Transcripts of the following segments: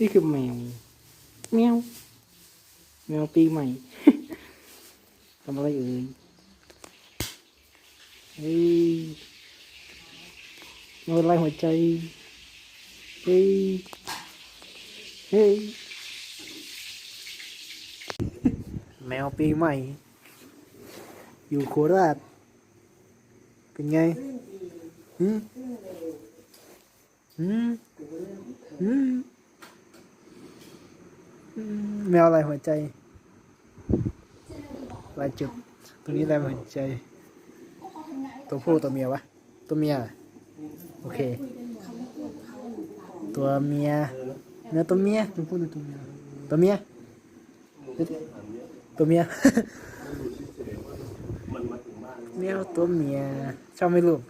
นี่คือแมวแมวแมวปีใหม่ทำอะไรเอ่ยเฮ้ยแมวลายหัวใจ เฮ้ย เฮ้ย แมวปีใหม่ อยู่โคราช เป็นไง หืมหืมหืมอืมแม วอะไรหัวใจลายจุดตัวนี้ลายหัวใจ ตัวผู้ตัวเมียวะ ตัวเมีย โอเค ตัวเมีย เนื้อตัวเมีย ตัวผู้หรือตัวเมีย ตัวเมีย ตัวเมียแมวตัวเมียชอบไหม่ลูก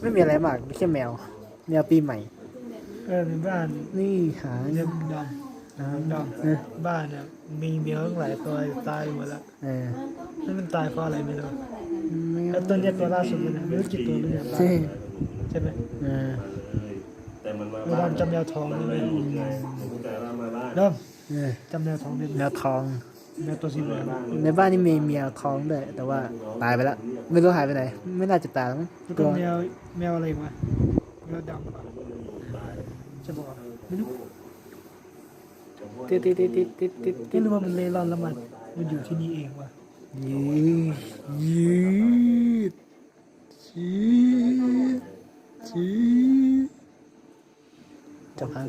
ไม่มีอะไรมากไม่แค่แมว แมวปีใหม่ เออในบ้านนี่หาเรีเนี่ยยกดำดำเออบ้านเนี่ยมีเมียตั้งหลายตัวตายหมดแล้วเออนั่นมันตายเพราะอะไรไม่รู้แมวแล้วตัวเนี้ยตัวล่าสุดเลยนะไม่รู้กี่ตัวเลยเนี่ยใช่ใช่ไหมเออแต่มันมาเวลาจำแนวทองได้ไหมผมแต่ว่ามาบ้านเริ่มเออจำแนวทองได้ไหมแมวทอง แนวตัวสีเหลืองในบ้านนี่มีเมียท้องด้วยแต่ว่าตายไปแล้ว ไม่รู้หายไปไหน ไม่น่าจะตายมั้งแล้วตัก็วแมวแมวอะไรอีกวะแมวดำเหรอใช่ปะวะไม่รู้ติดติดติดติดติดติดไม่รู้ว่ามันเล่ร่อนแล้วมันมันอยู่ที่นี่เองวะยืดยืดยืดยืดจะพัง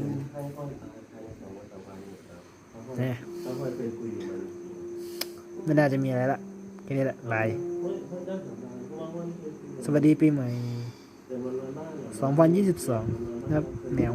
เนี่ยค่อยๆ ไม่น่าจะมีอะไรละแค่นี้แหละลายสวัสดีปีใหม่ 2022นะครับแมว